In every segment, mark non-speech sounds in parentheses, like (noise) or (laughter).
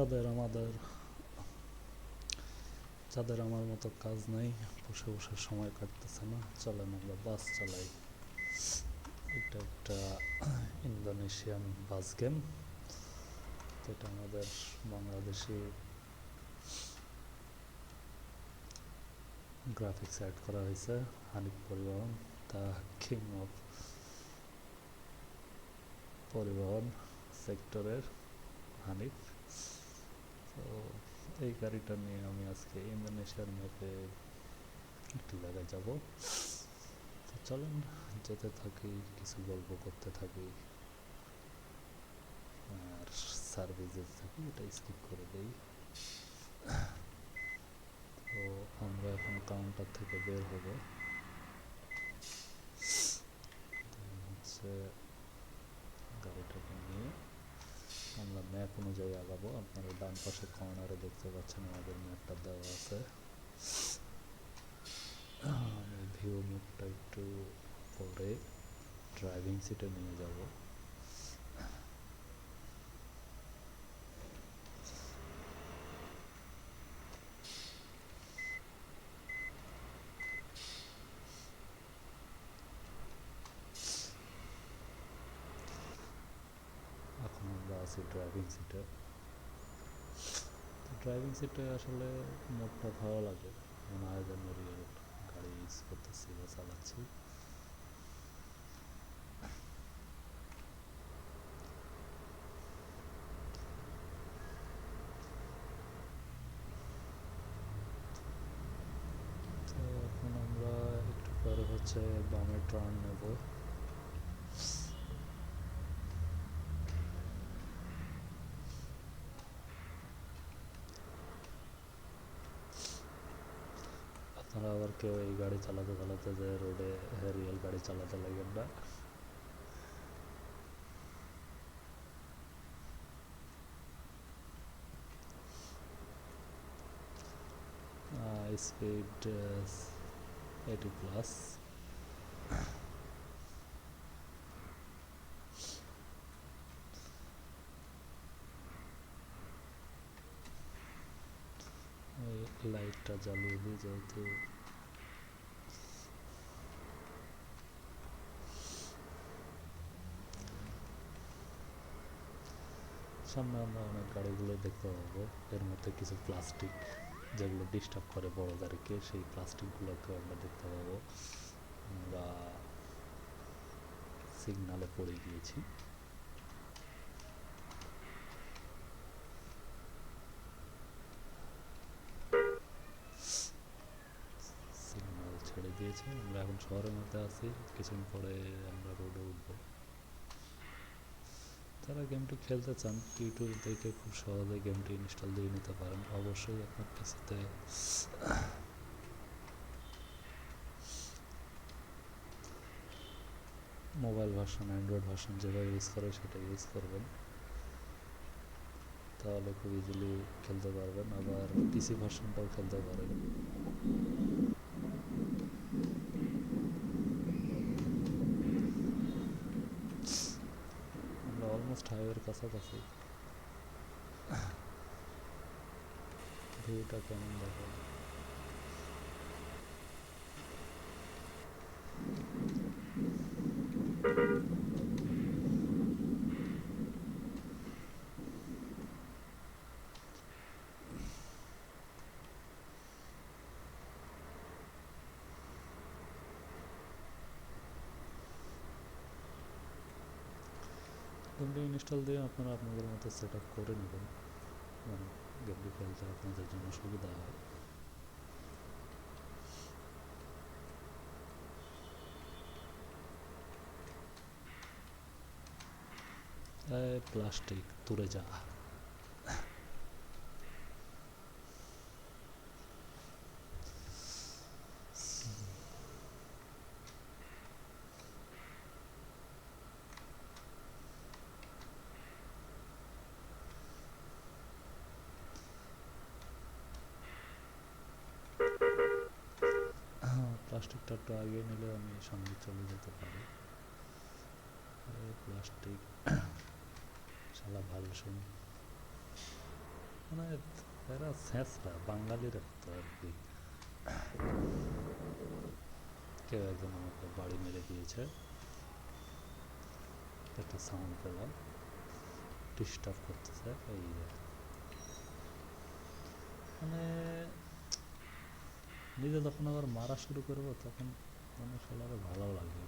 যাদের আমাদের যাদের আমার মতো কাজ নেই, বসে বসে সময় কাটতেছে না। চলেন আমরা বাস চালাই। এটা একটা ইন্দোনেশিয়ান বাস গেম। যেটা আমাদের বাংলাদেশি গ্রাফিক্স অ্যাড করা হয়েছে, হানিফ পরিবহন, দ্য কিং অফ পরিবহন সেক্টরের হানিফ। তো এই গাড়িটা নিয়ে আমি আজকে ইন্দোনেশিয়ার ম্যাপে একটি জায়গায় যাব। তো চলেন, যেতে থাকি, কিছু গল্প করতে থাকি। আর সার্ভিস যেতে থাকি, এটা স্কিপ করে দেই। তো আমরা এখন কাউন্টার থেকে বের হব। হচ্ছে গাড়িটাকে নিয়ে। আমরা ম্যাপ অনুযায়ী আগাবো। আপনারা ডান পাশে কর্নারে দেখতে পাচ্ছেন আমাদের ম্যাপটা দেওয়া আছে। ভিউ মুখটা একটু পরে ড্রাইভিং সিটে নিয়ে যাব এখন আমরা আছি ড্রাইভিং সিটে ড্রাইভিং সিটে আসলে মোডটা ভালো লাগে। মনে হয় যেন রিয়েল গাড়ি ইউজ করতেছি বা চালাচ্ছি। তো হচ্ছে বামে টার্ন আপনারা আবার কেউ এই গাড়ি চালাতে চালাতে যে রোডে রিয়েল গাড়ি চালাতে লাগেন না। স্পিড এইটি প্লাস লাইটটা জ্বালিয়ে দিই যেহেতু সামনে আমরা অনেক গাড়িগুলো দেখতে পাবো। এর মধ্যে কিছু প্লাস্টিক যেগুলো ডিস্টার্ব করে বড় গাড়িকে সেই প্লাস্টিকগুলোকেও আমরা দেখতে পাবো। আমরা সিগনালে পড়ে গিয়েছি সিগনাল ছেড়ে দিয়েছে আমরা এখন শহরের মধ্যে আছি, কিছুদিন পরে আমরা রোডে উঠবো। যারা গেমটি খেলতে চান ইউটিউব দেখে খুব সহজে গেমটি ইনস্টল দিয়ে নিতে পারেন। অবশ্যই আপনার পিসিতে মোবাইল ভার্সন অ্যান্ড্রয়েড ভার্সন যেভাবে ইউজ করে সেটা ইউজ করবেন। তাহলে খুব ইজিলি খেলতে পারবেন, আবার পিসি ভার্সনটাও খেলতে পারেন। ऑलमोस्ट हायवेवर कसाच असेल. (coughs) व्ह्यू टाकून दाखवला. গেমটি ইনস্টল দিয়ে আপনারা আপনাদের মতো সেট আপ করে নেবেন। মানে গেমটি খেলতে আপনাদের জন্য সুবিধা হয়। প্লাস্টিক দূরে যা প্লাস্টিকটা একটু আগে নিলে আমি সঙ্গে চলে যেতে পারি। প্লাস্টিক, শালা ভালো শুন মানে এরা স্যাঁচরা বাঙালিরা তো আর কি। কেউ একজন আমাকে বাড়ি মেরে দিয়েছে। একটা সাউন্ড পেলাম। ডিস্টার্ব করতেছে, এই। মানে নিজে যখন আবার মারা শুরু করব, তখন মানে আরও ভালো লাগবে।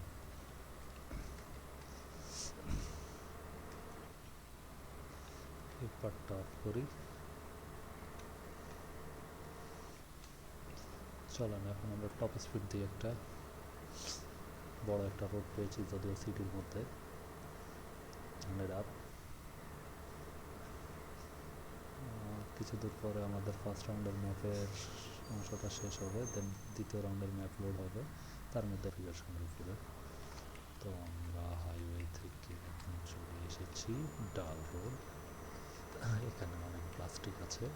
করি। চলেন, এখন আমরা টপ স্পিড দিয়ে একটা বড় একটা রোড পেয়েছি, যদিও সিটির মধ্যে। মানে কিছু দূর পরে আমাদের ফার্স্ট রাউন্ডের ম্যাপের অংশটা শেষ হবে দেন দ্বিতীয় রাউন্ডের ম্যাপ লোড হবে, তার মধ্যে ফিগারেশনের উপরে তো আমরা হাইওয়ে থেকে এখন চলে এসেছি ডাল রোড এখানে অনেক প্লাস্টিক আছে।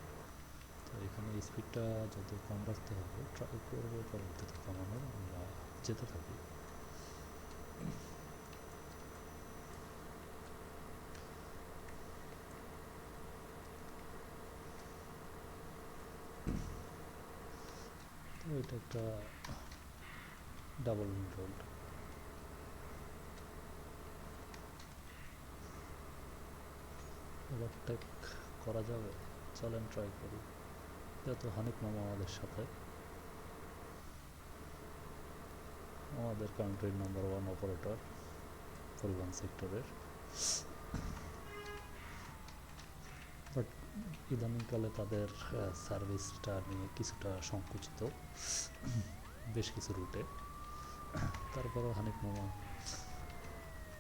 তো এখানে স্পিডটা যত কম রাখতে হবে ট্রাই করব পরবর্তীতে কমানোর, আমরা যেতে থাকি। একটা ডাবল রোড ওভারটেক করা যাবে, চলেন ট্রাই করি। যেহেতু হানিফ মামা আমাদের সাথে। আমাদের কান্ট্রির নাম্বার ওয়ান অপারেটর পরিবহন সেক্টরের ইদানিংকালে তাদের সার্ভিসটা নিয়ে কিছুটা সংকুচিত, বেশ কিছু রুটে তারপরেও হানিফ মামা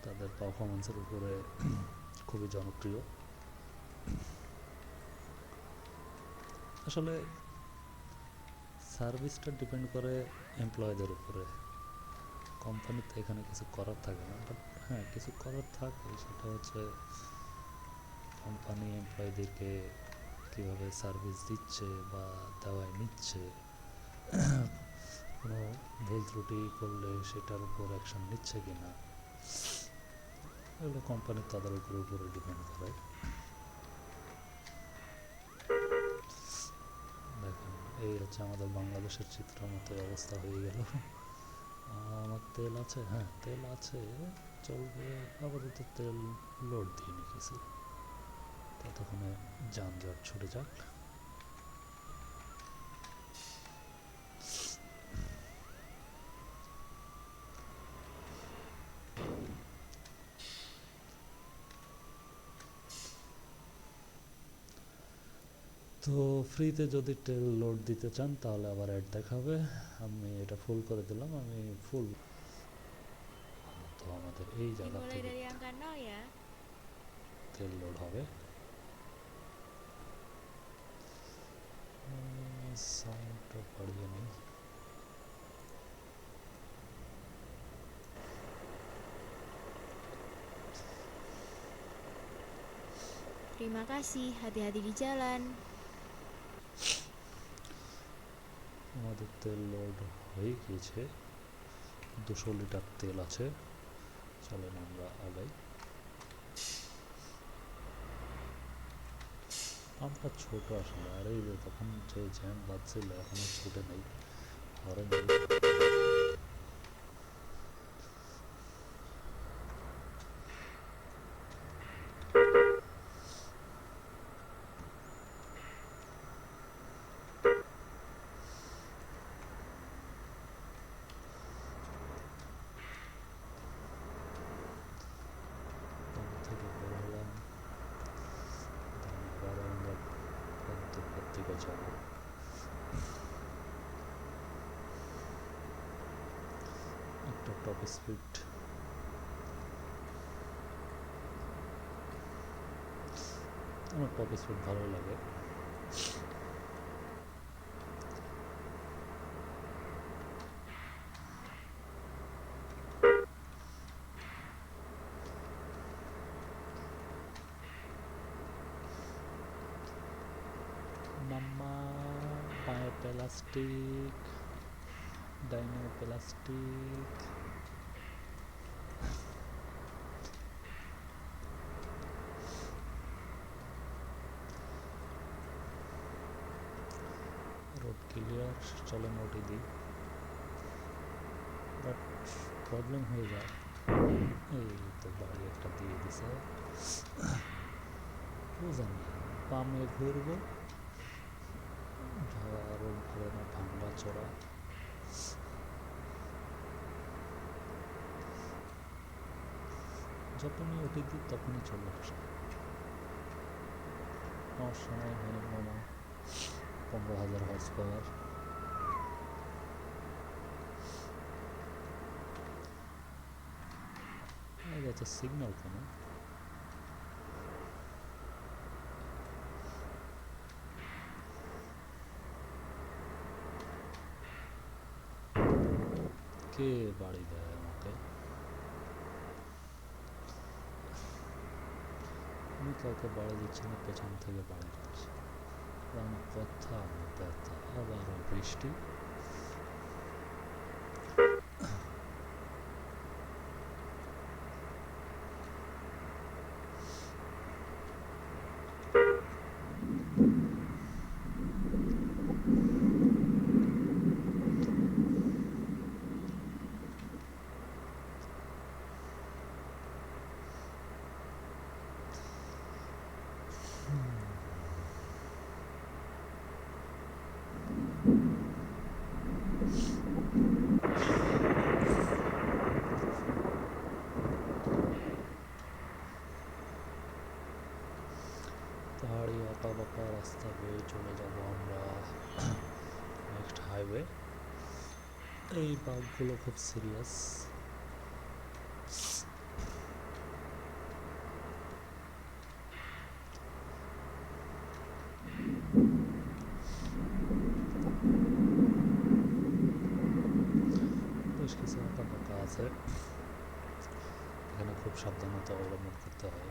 তাদের পারফরমেন্সের উপরে খুবই জনপ্রিয়। আসলে সার্ভিসটা ডিপেন্ড করে এমপ্লয়ীদের উপরে। কোম্পানিতে এখানে কিছু করার থাকে না বাট হ্যাঁ কিছু করার থাকে সেটা হচ্ছে কোম্পানি এমপ্লয়ীদেরকে কীভাবে সার্ভিস দিচ্ছে বা দেওয়ায় নিচ্ছে, কোনো ভুল ত্রুটি করলে সেটার উপর অ্যাকশন নিচ্ছে কি না এগুলো কোম্পানি তাদের উপরে উপরে ডিপেন্ড করে। এই হচ্ছে আমাদের বাংলাদেশের চিত্র মতো অবস্থা হয়ে গেল। আমার তেল আছে? হ্যাঁ তেল আছে, চলবে, আপাতত তেল লোড দিয়ে নিয়েছি ততক্ষণে যানজট ছুটে যাক। তো ফ্রিতে যদি তেল লোড দিতে চান তাহলে আবার অ্যাড দেখাবে। আমি এটা ফুল করে দিলাম আমি ফুল তো আমাদের এই জায়গা থেকে dari angka 0 ya. তেল লোড হবে। সাউন্ডটা বাড়িয়ে নিই Terima kasih, hati-hati di jalan. আমাদের তেল লোড হয়ে গিয়েছে। দুশো লিটার তেল আছে। চলেন আমরা আগাই। পাম্পটা ছোট আসলে আর এই তখন যে জ্যাম বাজছিল এখনও ছুটে নেই ঘরে পাম্প থেকে বের হলাম তারপরে আমরা পদ্মপুর দিকে যাব একটা টপ স্পিড আমার টপ স্পিড ভালো লাগে। প্লাস্টিক ডাইনে প্লাস্টিক রোড ক্লিয়ার চলেন ওটি দিই। বাট প্রবলেম হয়ে যায়। এই তো বাড়ি একটা দিয়ে দিছে। (coughs) বুঝেন না বামে ঘুরবো। আরও না ভাঙ্গা চড়া যখনই দিই তখনই চলে আসে আমার সময় হয়নি মামা পনেরো হাজার হর্স পাওয়ার যাচ্ছে সিগন্যাল কেন কে বাড়ি দেয় আমাকে? আমি কাউকে বাড়ি দিচ্ছি না, পেছন থেকে বাড়ি দিচ্ছি কারণ কথা আমার বৃষ্টি পাহাড়ি আঁকা বাঁকা রাস্তা বেয়ে চলে যাব আমরা নেক্সট হাইওয়ে এই বাঘগুলো খুব সিরিয়াস বেশ কিছু আঁকা আছে। এখানে খুব সাবধানতা অবলম্বন করতে হয়।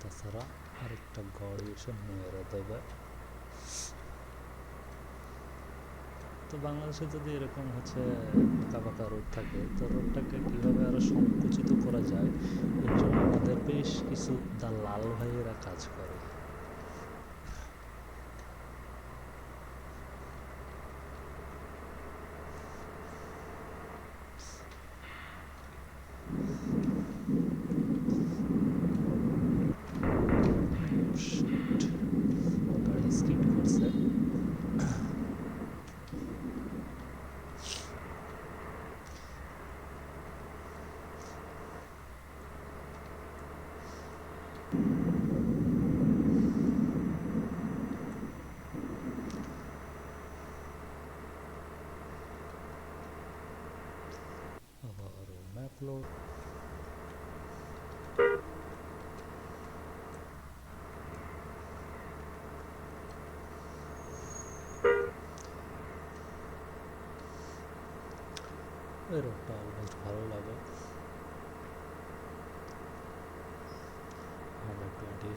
তাছাড়া আরেকটা গাড়ি এসে মেরে দেবে। তো বাংলাদেশে যদি এরকম হচ্ছে আঁকা বাঁকা রোড থাকে, তো রোডটাকে কীভাবে আরও সংকুচিত করা যায়? এর জন্য আমাদের বেশ কিছু দালাল ভাইয়েরা কাজ করে Shit. গাড়ি স্কিড করছে আবারও ম্যাপ লোড এই রোডটা অলমোস্ট ভালো লাগে হান্ড্রেড টোয়েন্টি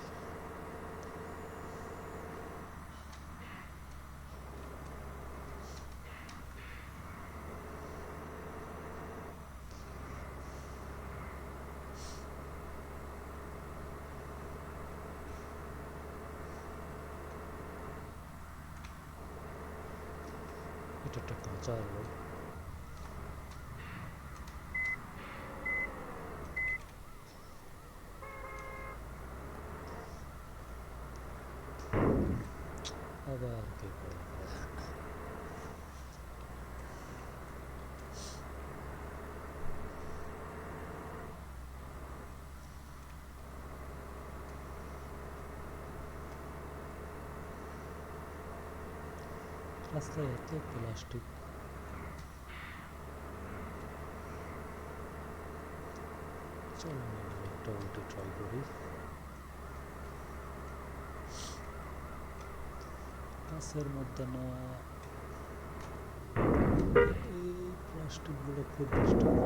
এটা একটা কাঁচা রোড আবার কে করবে রাস্তায় এত প্লাস্টিক চলো একটা উল্টে ট্রাই করি গাছের মধ্যে না এই প্লাস্টিকগুলো খুব ডিস্টার্ব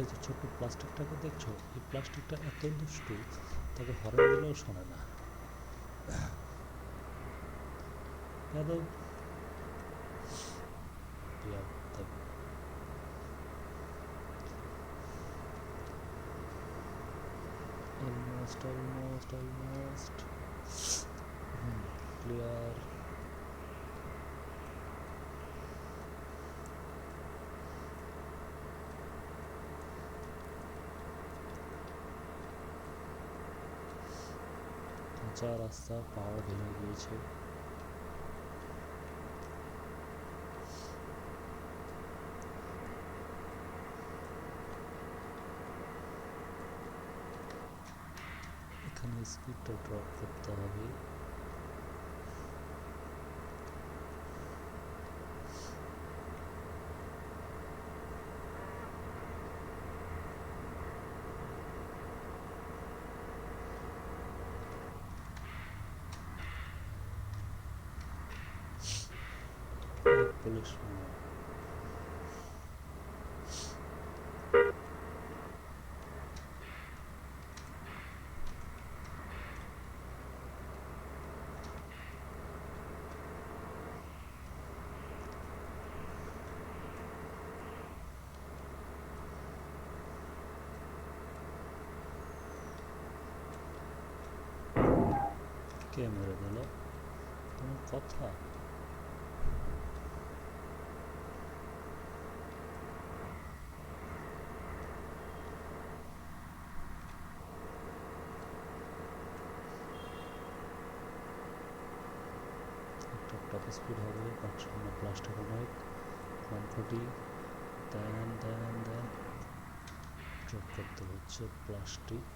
এই যে ছোট্ট প্লাস্টিকটাকে দেখছ, এই প্লাস্টিকটা এত দুষ্টু, তাকে হরেন দিলেও শোনে না। Yadav almost almost almost clear কাঁচা রাস্তা পাহাড় ভেঙে গিয়েছে। এখানে স্পিডটা ড্রপ করতে হবে। কে মেরে দিল কোনো কথা স্পিড হবে সামনে প্লাস্টিক অনেক ওয়ান দেন দেন দেন করতে হচ্ছে প্লাস্টিক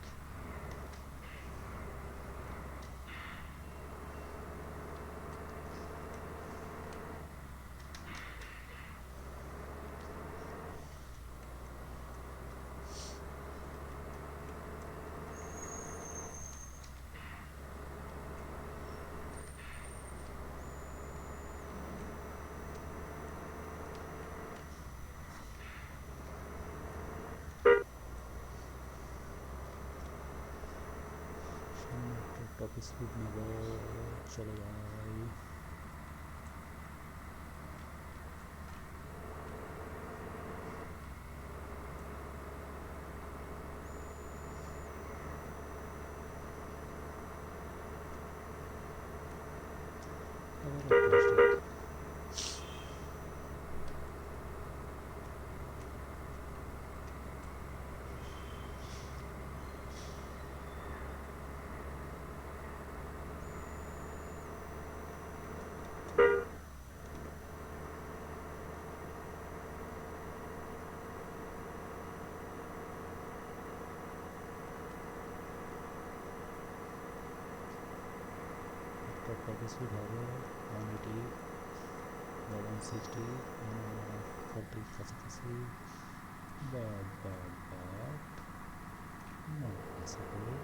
সামনে একটা টপ স্পিড নেব চলে যাই আবার প্লাস্টিক একটা টপ স্পিড হবে ওয়ান এইটি বা ওয়ান সিক্সটি ফোরটির কাছাকাছি but but but not possible.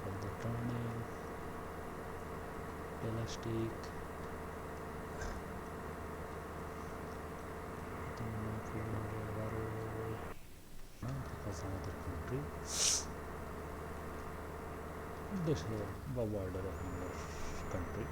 For the turning elastic. এগারো না বিকজ আমাদের কান্ট্রি দেশে বা বর্ডারে আমাদের country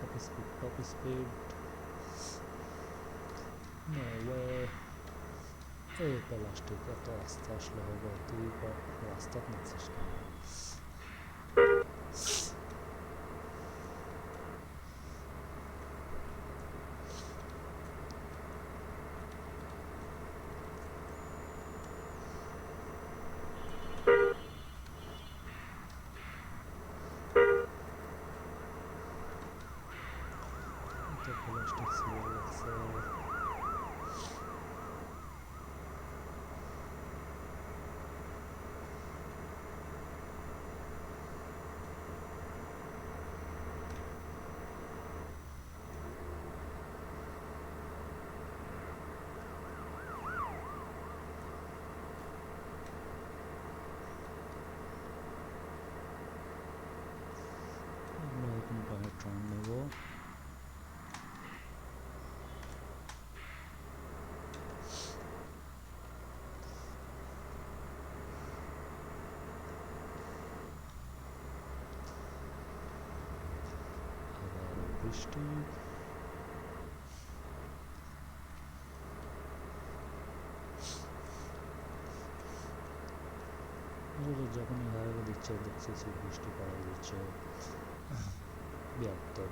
top speed top speed no way. এই প্লাস্টিক এত আস্তে আসলে হবে তুই রাস্তা নিচ্ছিস কেন তো প্লাস্টিক ছিঁড়ে গেছে বৃষ্টি যখনই হাইওয়ে দিচ্ছে দেখতেছি বৃষ্টি পড়া দিচ্ছে বিয়াত্তর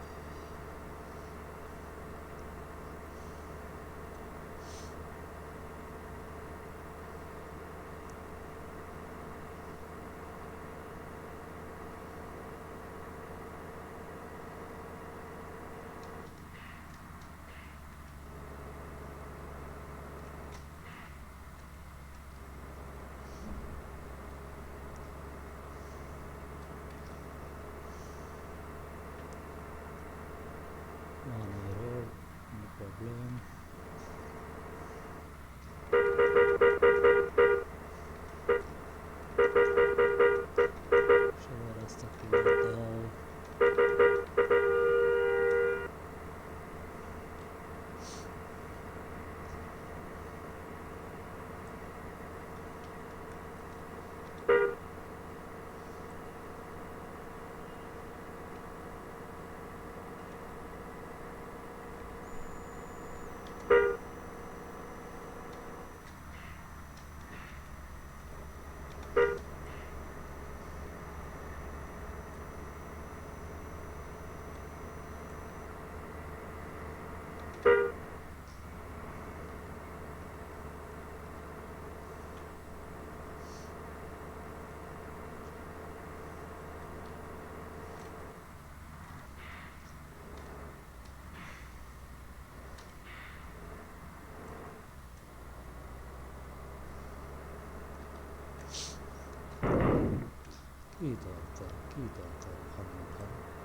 记得的，记得的，很永康。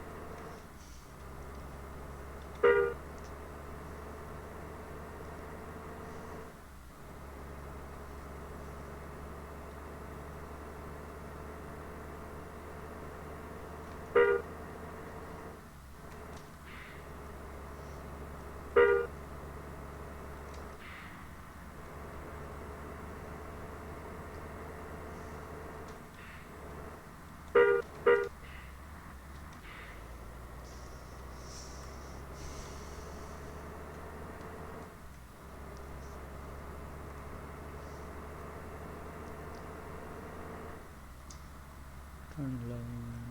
Lane হ্যাঁ